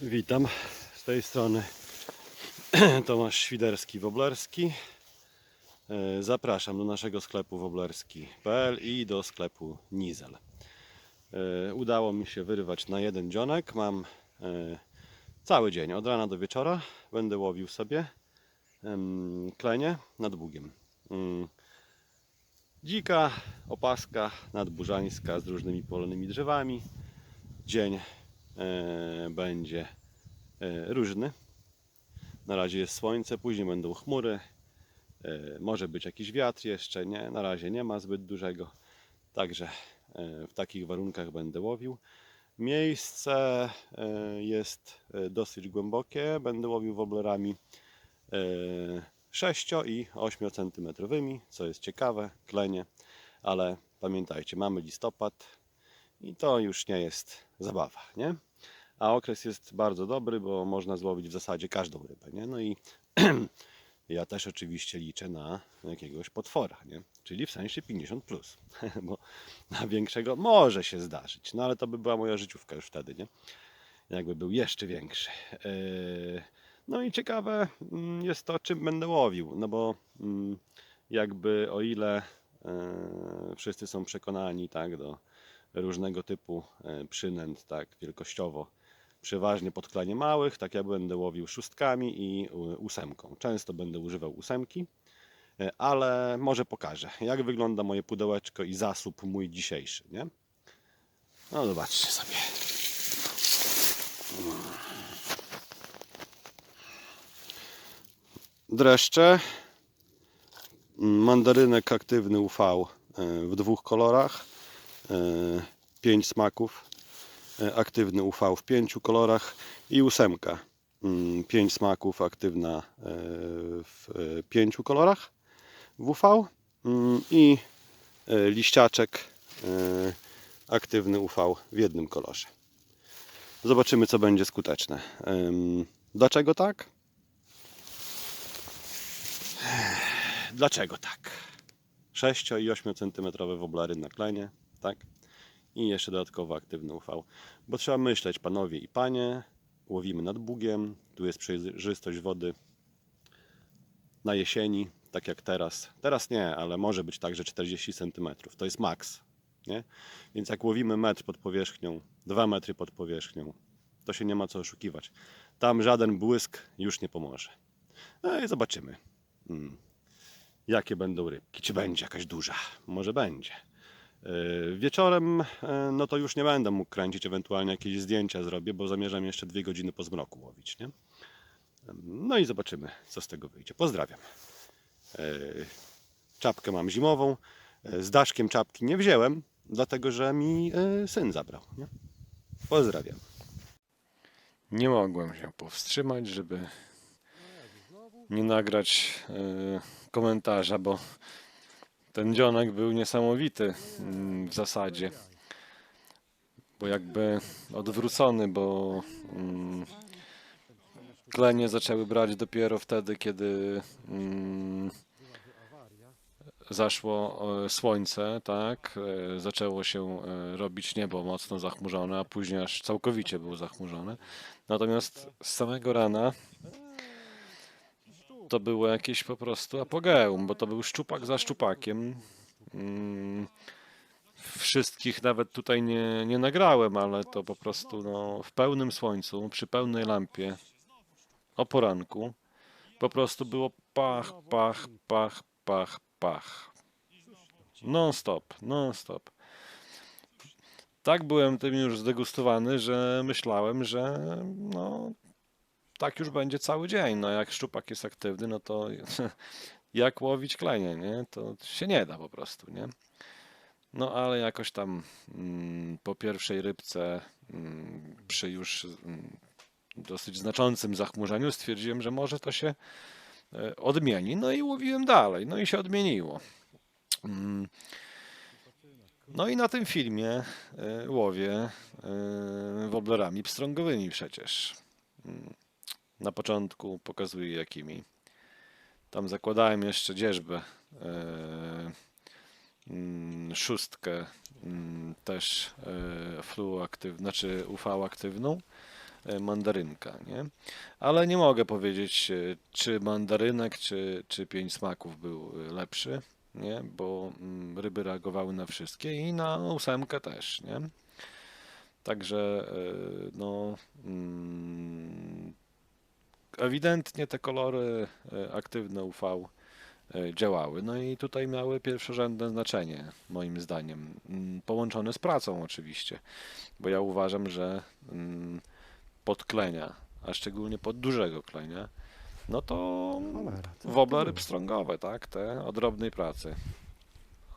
Witam z tej strony Tomasz Świderski Woblerski. E, Zapraszam do naszego sklepu woblerski.pl i do sklepu Nizel. E, Udało mi się wyrwać na jeden dzionek. Mam e, cały dzień, od rana do wieczora. Będę łowił sobie klenie nad Bugiem. Mm. Dzika, opaska nadburzańska z różnymi polonymi drzewami. Dzień będzie e, różny. Na razie jest słońce, później będą chmury. E, może być jakiś wiatr jeszcze, nie? Na razie nie ma zbyt dużego. Także e, w takich warunkach będę łowił. Miejsce e, jest e, dosyć głębokie. Będę łowił woblerami e, 6 i 8 centymetrowymi, co jest ciekawe, klenie, ale pamiętajcie, mamy listopad i to już nie jest zabawa, nie? A okres jest bardzo dobry, bo można złowić w zasadzie każdą rybę, nie? No i ja też oczywiście liczę na jakiegoś potwora, nie? Czyli w sensie 50 plus, bo na większego może się zdarzyć, no ale to by była moja życiówka już wtedy, nie? Jakby był jeszcze większy. Yy, No i ciekawe mm, jest to, czym będę łowił, no bo mm, jakby o ile e, wszyscy są przekonani tak do różnego typu e, przynęt, tak wielkościowo, przeważnie pod klanie małych, tak ja będę łowił szóstkami i ósemką. Często będę używał ósemki, e, ale może pokażę, jak wygląda moje pudełeczko i zasób mój dzisiejszy, nie? No zobaczcie sobie. Dreszcze, mandarynek aktywny UV e, w dwóch kolorach, e, pięć smaków, aktywny UV w pięciu kolorach i ósemka, mm, pięć smaków, aktywna e, w e, pięciu kolorach w UV mm, i e, liściaczek e, aktywny UV w jednym kolorze. Zobaczymy, co będzie skuteczne. Dlaczego tak? Dlaczego tak? 6 i 8 cm woblary na klenie, tak? I jeszcze dodatkowo aktywny UV. Bo trzeba myśleć, panowie i panie, łowimy nad Bugiem, tu jest przejrzystość wody na jesieni, tak jak teraz. Teraz nie, ale może być tak, że 40 cm. To jest maks, nie? Więc jak łowimy metr pod powierzchnią, 2 metry pod powierzchnią, to się nie ma co oszukiwać. Tam żaden błysk już nie pomoże. No i zobaczymy. Mm jakie będą rybki. Czy będzie jakaś duża? Może będzie. Yy, Wieczorem yy, no to już nie będę mógł kręcić, ewentualnie jakieś zdjęcia zrobię, bo zamierzam jeszcze dwie godziny po zmroku łowić, nie? No i zobaczymy, co z tego wyjdzie. Pozdrawiam. Yy, Czapkę mam zimową. Z daszkiem czapki nie wziąłem, dlatego że mi syn zabrał. Nie? Pozdrawiam. Nie mogłem się powstrzymać, żeby nie nagrać e, komentarza, bo ten dzionek był niesamowity mm, w zasadzie. Bo jakby odwrócony, bo mm, klenie zaczęły brać dopiero wtedy, kiedy mm, zaszło słońce, tak? E, Zaczęło się e, robić niebo mocno zachmurzone, a później aż całkowicie było zachmurzone. Natomiast z samego rana to było jakieś po prostu apogeum, bo to był szczupak za szczupakiem. Mm, Wszystkich nawet tutaj nie, nie nagrałem, ale to po prostu no, w pełnym słońcu, przy pełnej lampie, o poranku, po prostu było pach, pach, pach, pach, pach. Non stop, non stop. Tak byłem tym już zdegustowany, że myślałem, że no, tak już będzie cały dzień. No jak szczupak jest aktywny, no to jak łowić klenie, nie? To się nie da po prostu, nie? No ale jakoś tam mm, po pierwszej rybce mm, przy już mm, dosyć znaczącym zachmurzeniu stwierdziłem, że może to się e, odmieni. No i łowiłem dalej. No i się odmieniło. Mm. No i na tym filmie e, łowię e, woblerami pstrągowymi przecież. Mm. Na początku pokazuję jakimi. Tam zakładałem jeszcze dzierżbę. e, mm, Szóstkę mm, też e, flu znaczy UV aktywną. e, mandarynka, nie? Ale nie mogę powiedzieć, czy mandarynek, czy, czy pięć smaków był lepszy, nie? Bo mm, ryby reagowały na wszystkie i na ósemkę też, nie? Także, no, ewidentnie te kolory e, aktywne UV e, działały. No i tutaj miały pierwszorzędne znaczenie, moim zdaniem. Mm, Połączone z pracą oczywiście, bo ja uważam, że mm, pod klenia, a szczególnie pod dużego klenia, no to Cholera, co to wobla było? ryb strągowe, tak, te o drobnej pracy.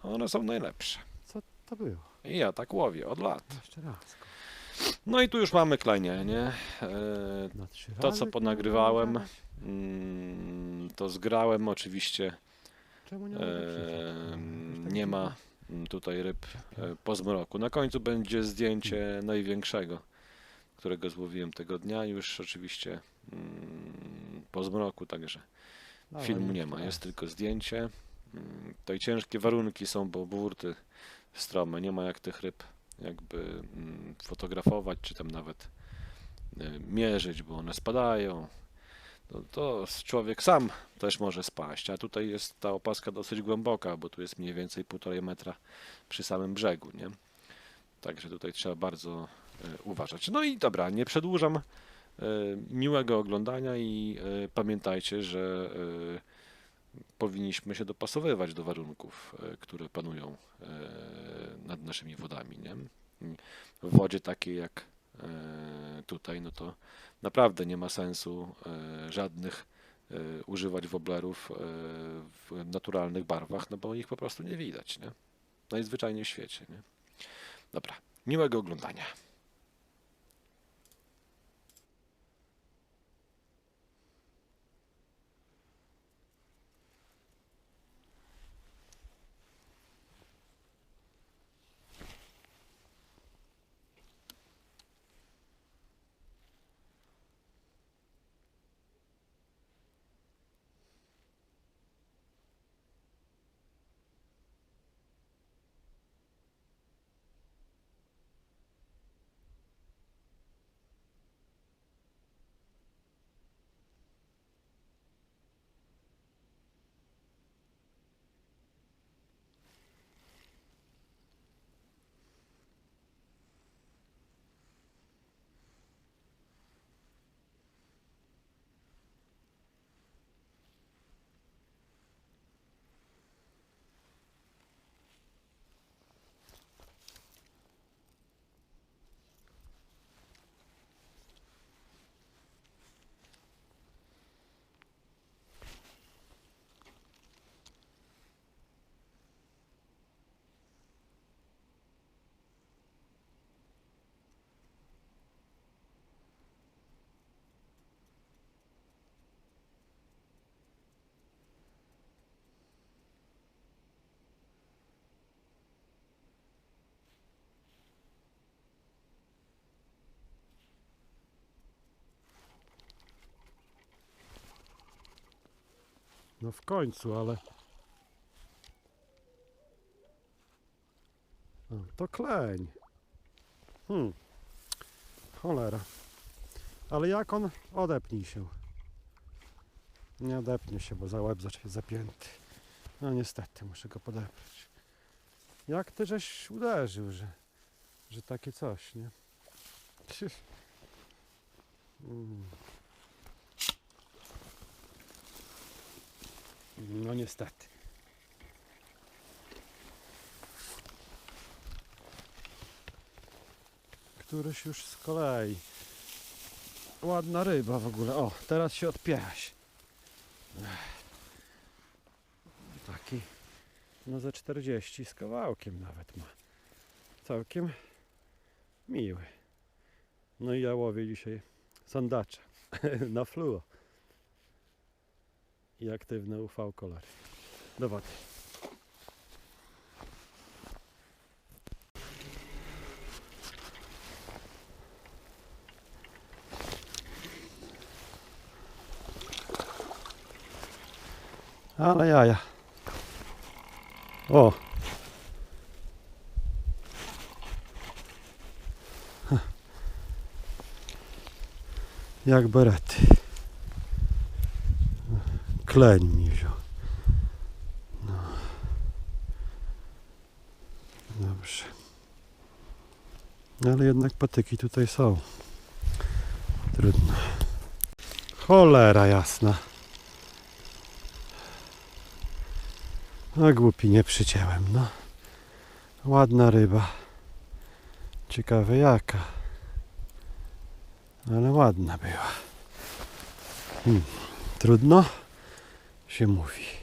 One są najlepsze. Co to było? I ja tak łowię od lat. Jeszcze raz. No i tu już mamy klenie, nie? E, Na trzy To, razy co ponagrywałem, mm, to zgrałem oczywiście. Czemu nie mogę Em, przyjrzeć? Jakoś nie tak ma mm, tutaj ryb e, po zmroku. Na końcu będzie zdjęcie największego, którego złowiłem tego dnia. Już oczywiście mm, po zmroku, także Dawaj, filmu nie ma. Jest tylko zdjęcie. Mm, Tutaj ciężkie warunki są, bo burty strome. Nie ma jak tych ryb jakby mm, fotografować, czy tam nawet e, mierzyć, bo one spadają. To, to człowiek sam też może spaść, a tutaj jest ta opaska dosyć głęboka, bo tu jest mniej więcej półtorej metra przy samym brzegu, nie? Także tutaj trzeba bardzo e, uważać. No i dobra, nie przedłużam. E, Miłego oglądania i pamiętajcie, że powinniśmy się dopasowywać do warunków, e, które panują e, nad naszymi wodami, nie? W wodzie takiej jak e, tutaj, no to naprawdę nie ma sensu żadnych używać woblerów w naturalnych barwach, no bo ich po prostu nie widać, nie? Najzwyczajniej w świecie, nie? Dobra, miłego oglądania. No w końcu, ale... O, to kleń. Hmm. Cholera. Ale jak on odepnij się? Nie odepnie się, bo za łeb zacznie zapięty. No niestety, muszę go podeprzeć. Jak ty żeś uderzył, że, że takie coś, nie? Mm. No niestety. Któryś już z kolei. Ładna ryba w ogóle. O, teraz się odpieraś. Ech. Taki no ze 40 z kawałkiem nawet ma. Całkiem miły. No i ja łowię dzisiaj sandacza na fluo i aktywne UV kolory. Do wody. Ale jaja. O! Jak berety. Kleń mi wziął. No. Dobrze. Ale jednak patyki tutaj są. Trudno. Cholera jasna. A głupi nie przycięłem, no. Ładna ryba. Ciekawe jaka. Ale ładna była. Hmm. Trudno się mówi.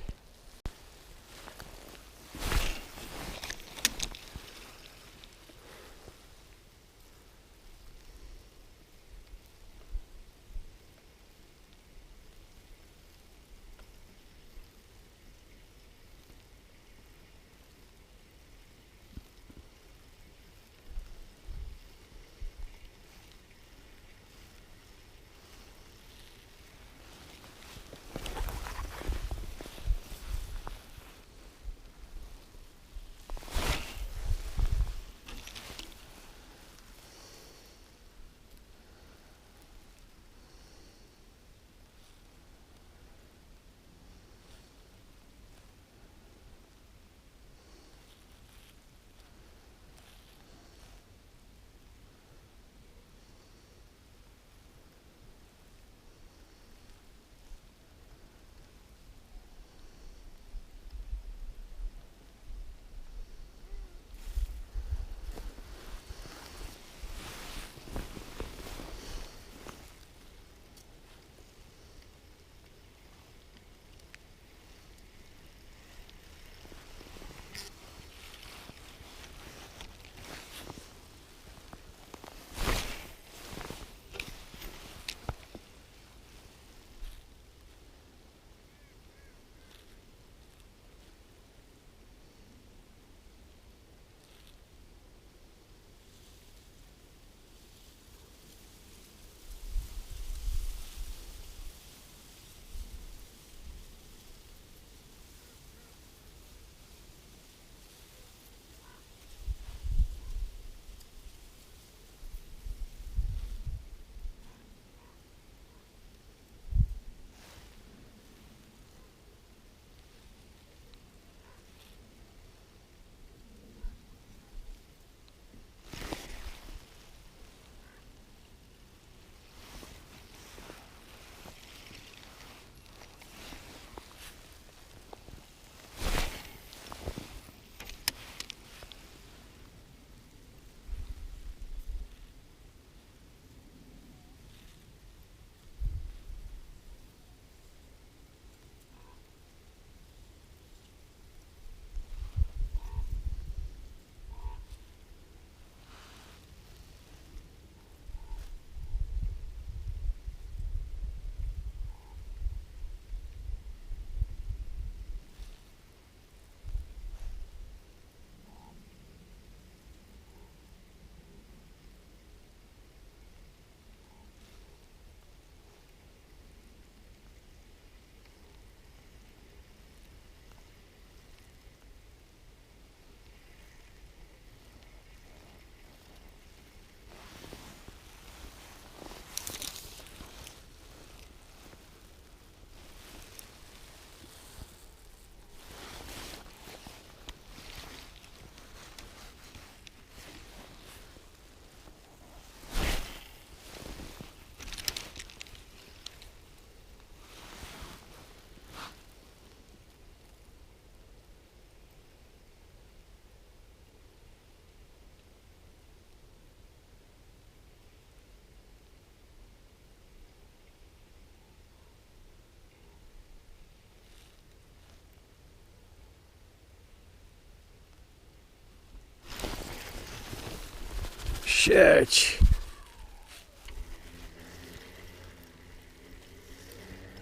Sieć.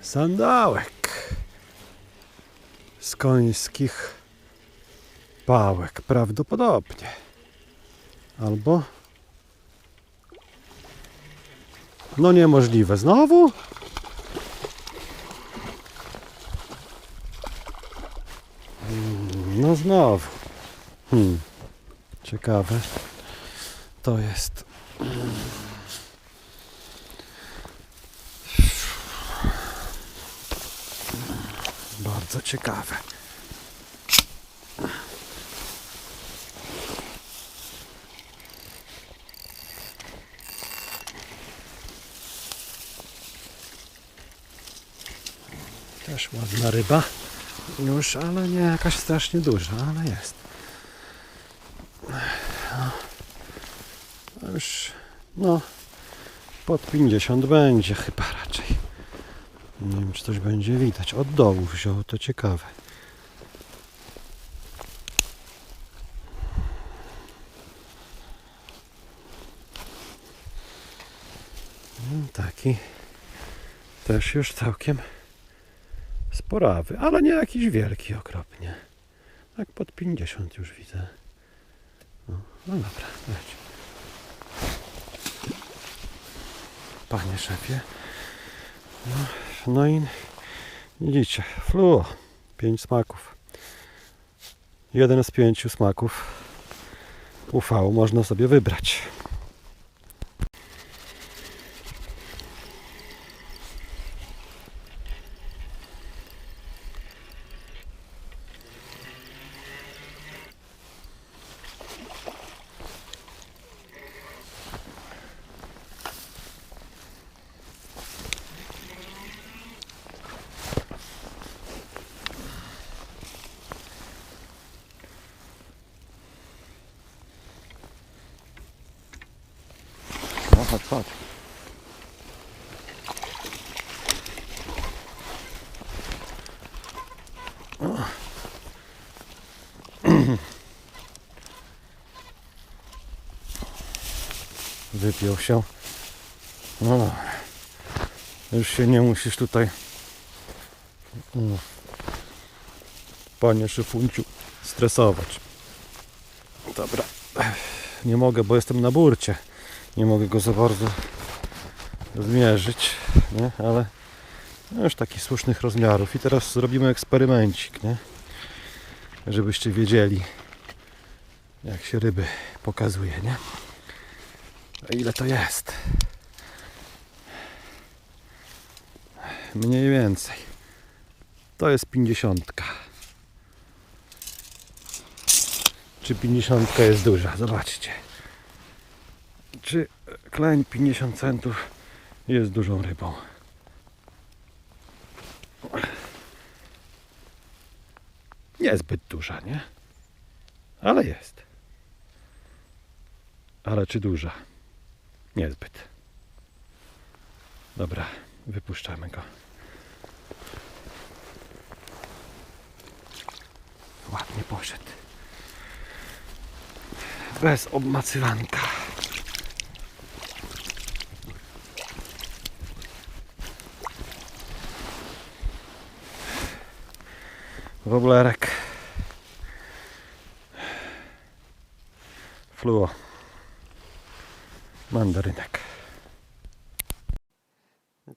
Sandałek. Z końskich pałek prawdopodobnie. Albo... No niemożliwe. Znowu? Mm, No znowu. Hmm. Ciekawe to jest. Bardzo ciekawe. Też ładna ryba. Już, ale nie jakaś strasznie duża, ale jest. No, pod 50 będzie chyba raczej. Nie wiem, czy coś będzie widać. Od dołu wziął, to ciekawe. No, Taki też już całkiem sporawy, ale nie jakiś wielki okropnie. Tak pod 50 już widzę. No, no dobra. Panie szefie. No, no i widzicie, fluo. Pięć smaków. Jeden z pięciu smaków UV można sobie wybrać. Chodź, chodź. Się. No. Już się nie musisz tutaj panie szyfunciu stresować. Dobra. Nie mogę, bo jestem na burcie nie mogę go za bardzo zmierzyć, nie? ale no już takich słusznych rozmiarów. I teraz zrobimy eksperymencik, nie? żebyście wiedzieli, jak się ryby pokazuje. Nie? A ile to jest? Mniej więcej. To jest pięćdziesiątka. Czy pięćdziesiątka jest duża? Zobaczcie czy kleń 50 centów jest dużą rybą. Niezbyt duża, nie? Ale jest. Ale czy duża? Niezbyt. Dobra, wypuszczamy go. Ładnie poszedł. Bez obmacywanka. Woblerek. Fluo. Mandarynek.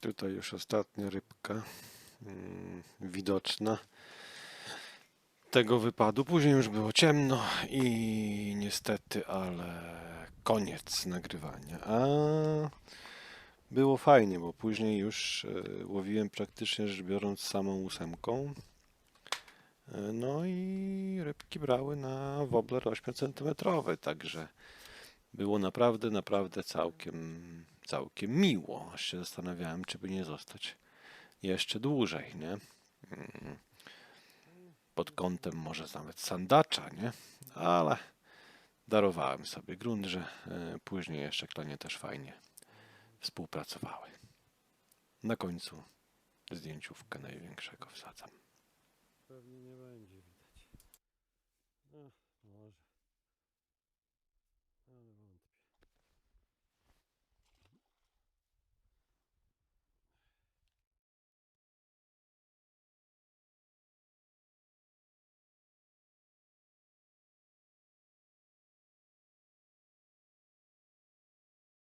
Tutaj już ostatnia rybka mm, widoczna tego wypadu. Później już było ciemno i niestety, ale koniec nagrywania. A było fajnie, bo później już e, łowiłem praktycznie rzecz biorąc samą ósemką. No i rybki brały na wobler 8 cm, także było naprawdę, naprawdę całkiem, całkiem miło. Aż się zastanawiałem, czy by nie zostać jeszcze dłużej, nie? Mm. Pod kątem może nawet sandacza, nie? Ale darowałem sobie grunt, że e, później jeszcze klanie też fajnie współpracowały. Na końcu zdjęciówkę największego wsadzam. Pewnie nie